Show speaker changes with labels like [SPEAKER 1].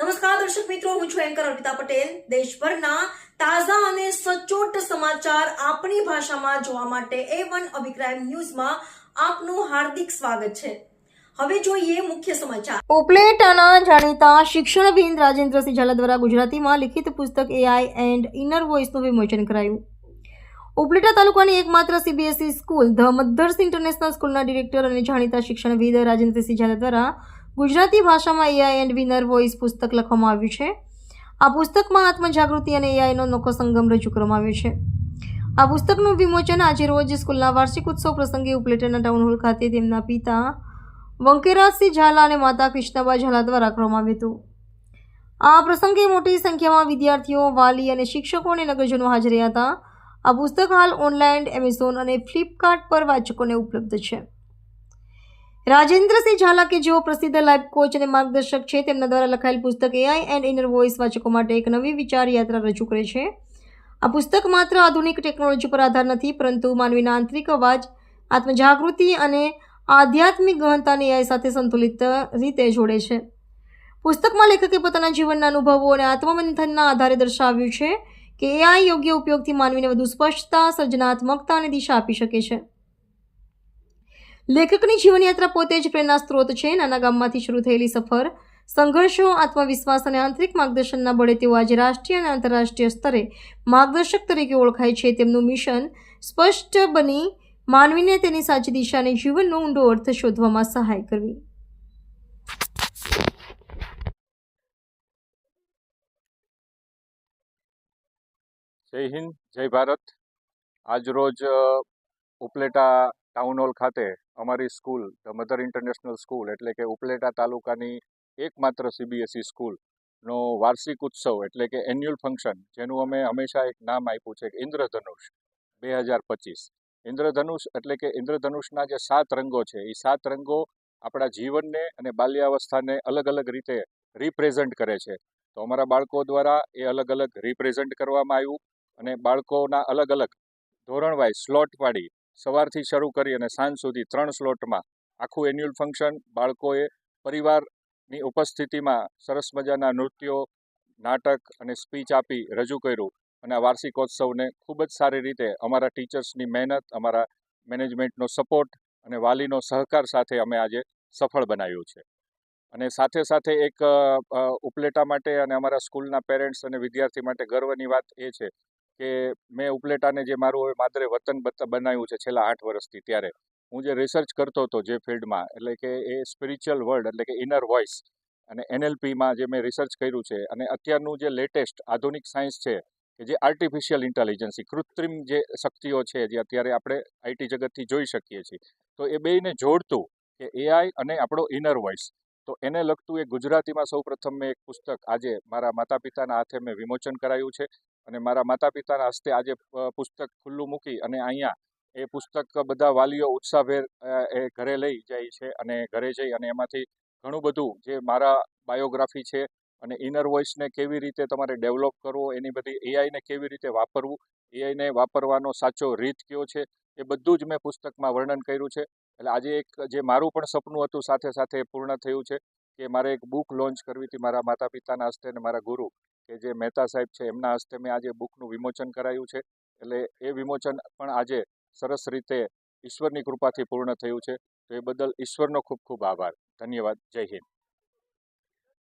[SPEAKER 1] નમસ્કાર, દર્શક મિત્રો, હું છું એન્કર અર્પિતા પટેલ. દેશભરના તાજા અને સચોટ સમાચાર આપણી ભાષામાં જોવા માટે એ વન અભિપ્રાય ન્યૂઝમાં આપનું હાર્દિક સ્વાગત છે. હવે જોઈએ મુખ્ય સમાચાર. ઉપલેટાના જાણીતા શિક્ષણવિદ રાજેન્દ્રસિંહ ઝાલા દ્વારા ગુજરાતીમાં લિખિત પુસ્તક એઆઈ એન્ડ ઇનર વોઇસનું વિમોચન કરાયું. ઉપલેટા તાલુકાની એકમાત્ર CBSE school, the mothers international સ્કૂલના ડિરેક્ટર અને જાણીતા શિક્ષણવિદ રાજેન્દ્રસિંહ ઝાલા દ્વારા ગુજરાતી ભાષામાં એઆઈ એન્ડ વિનર વોઇસ પુસ્તક લખવામાં આવ્યું છે. આ પુસ્તકમાં આત્મજાગૃતિ અને એઆઈનો નોખો સંગમ રજૂ કરવામાં આવ્યો છે. આ પુસ્તકનું વિમોચન આજે રોજ સ્કૂલના વાર્ષિક ઉત્સવ પ્રસંગે ઉપલેટાના ટાઉન હોલ ખાતે તેમના પિતા વંકેરાજસિંહ ઝાલા અને માતા કૃષ્ણબા ઝાલા દ્વારા કરવામાં આવ્યું હતું. આ પ્રસંગે મોટી સંખ્યામાં વિદ્યાર્થીઓ, વાલી અને શિક્ષકો અને નગરજનો હાજર રહ્યા હતા. આ પુસ્તક હાલ ઓનલાઈન એમેઝોન અને ફ્લિપકાર્ટ પર વાચકોને ઉપલબ્ધ છે. રાજેન્દ્રસિંહ ઝાલા કે જેઓ પ્રસિદ્ધ લાઈફ કોચ અને માર્ગદર્શક છે, તેમના દ્વારા લખાયેલ પુસ્તક એઆઈ એન્ડ ઇનર વોઇસ વાચકો માટે એક નવી વિચાર યાત્રા રજૂ કરે છે. આ પુસ્તક માત્ર આધુનિક ટેકનોલોજી પર આધાર નથી, પરંતુ માનવીના આંતરિક અવાજ, આત્મજાગૃતિ અને આધ્યાત્મિક ગહનતાને એઆઈ સાથે સંતુલિત રીતે જોડે છે. પુસ્તકમાં લેખકે પોતાના જીવનના અનુભવો અને આત્મમંથનના આધારે દર્શાવ્યું છે કે એઆઈ યોગ્ય ઉપયોગથી માનવીને વધુ સ્પષ્ટતા, સર્જનાત્મકતા અને દિશા આપી શકે છે. લેખકની જીવનયાત્રા પોતે જ પ્રેરણા સ્ત્રોત છે. નાના ગામમાંથી શરૂ થયેલી સફર, સંઘર્ષો, આત્મવિશ્વાસ અને આંતરિક માર્ગદર્શનના બળે તેઓ આજે રાષ્ટ્રીય અને આંતરરાષ્ટ્રીય સ્તરે માર્ગદર્શક તરીકે ઓળખાય છે. તેમનું મિશન સ્પષ્ટ બની માનવીને તેની સાચી દિશા અને જીવનનો ઊંડો અર્થ શોધવામાં સહાય કરવી.
[SPEAKER 2] જય હિન્દ, જય ભારત. આજરોજ ઉપલેટા ટાઉન હોલ ખાતે અમારી school, the mother international school એટલે કે ઉપલેટા તાલુકાની એકમાત્ર સીબીએસઈ સ્કૂલનો વાર્ષિક ઉત્સવ એટલે કે એન્યુઅલ ફંક્શન જેનું અમે હંમેશા એક નામ આપ્યું છે ઇન્દ્રધનુષ, બે હજાર પચીસ. ઇન્દ્રધનુષ એટલે કે ઇન્દ્રધનુષના જે સાત રંગો છે, એ સાત રંગો આપણા જીવનને અને બાલ્યાવસ્થાને અલગ અલગ રીતે રિપ્રેઝન્ટ કરે છે. તો અમારા બાળકો દ્વારા એ અલગ અલગ રિપ્રેઝન્ટ કરવામાં આવ્યું અને બાળકોના અલગ અલગ ધોરણ વાઇઝ સ્લોટ પાડી સવારથી શરૂ કરી અને સાંજ સુધી ત્રણ સ્લોટમાં આખું એન્યુઅલ ફંક્શન, બાળકોએ, પરિવારની ઉપસ્થિતિમાં સરસ મજાના નૃત્યો, નાટક અને સ્પીચ આપી રજૂ કર્યું. અને આ વાર્ષિકોત્સવને ખૂબ જ સારી રીતે અમારા ટીચર્સની મહેનત, અમારા મેનેજમેન્ટનો સપોર્ટ અને વાલીનો સહકાર સાથે અમે આજે સફળ બનાવ્યું છે. અને સાથે સાથે એક ઉપલેટા માટે અને અમારા સ્કૂલના પેરેન્ટ્સ અને વિદ્યાર્થી માટે ગર્વની વાત એ છે કે મેં ઉપલેટાને જે મારું હવે માદરે વતન બનાવ્યું છે છેલ્લા આઠ વર્ષથી ત્યારે, હું જે રિસર્ચ કરતો હતો જે ફિલ્ડમાં, એટલે કે એ સ્પિરિચ્યુઅલ વર્લ્ડ એટલે કે ઇનર વોઇસ અને એનએલપીમાં જે મેં રિસર્ચ કર્યું છે, અને અત્યારનું જે લેટેસ્ટ આધુનિક સાયન્સ છે, કે જે આર્ટિફિશિયલ ઇન્ટેલિજન્સી કૃત્રિમ જે શક્તિઓ છે જે અત્યારે આપણે આઈટી જગતથી જોઈ શકીએ છીએ, તો એ બેયને જોડતું કે એઆઈ અને આપણો ઇનર વોઇસ તો એને લગતું એ ગુજરાતીમાં સૌ પ્રથમ મેં એક પુસ્તક આજે મારા માતા પિતાના હાથે મેં વિમોચન કરાયું છે અને મારા માતા પિતાના હસ્તે આજે પુસ્તક ખુલ્લું મૂકી અને અહીંયા એ પુસ્તક બધા વાલીઓ ઉત્સાહભેર એ ઘરે લઈ જાય છે અને ઘરે જઈ અને એમાંથી ઘણું બધું જે મારા બાયોગ્રાફી છે અને ઇનર વોઇસને કેવી રીતે તમારે ડેવલપ કરવો, એની બધી એઆઈને કેવી રીતે વાપરવું, એઆઈને વાપરવાનો સાચો રીત કયો છે, એ બધું જ મેં પુસ્તકમાં વર્ણન કર્યું છે. એટલે આજે એક જે મારું પણ સપનું હતું સાથે સાથે પૂર્ણ થયું છે કે મારે એક બુક લોન્ચ કરવી હતી મારા માતા પિતાના હસ્તે અને મારા ગુરુ. કે જે મહેતા સાહેબ છે, એમના હસ્તે મેં આજે બુકનું વિમોચન કરાયું છે. એટલે એ વિમોચન પણ આજે સરસ રીતે ઈશ્વરની કૃપાથી પૂર્ણ થયું છે. તો એ બદલ ઈશ્વરનો ખૂબ ખૂબ આભાર. ધન્યવાદ. જય હિન્દ.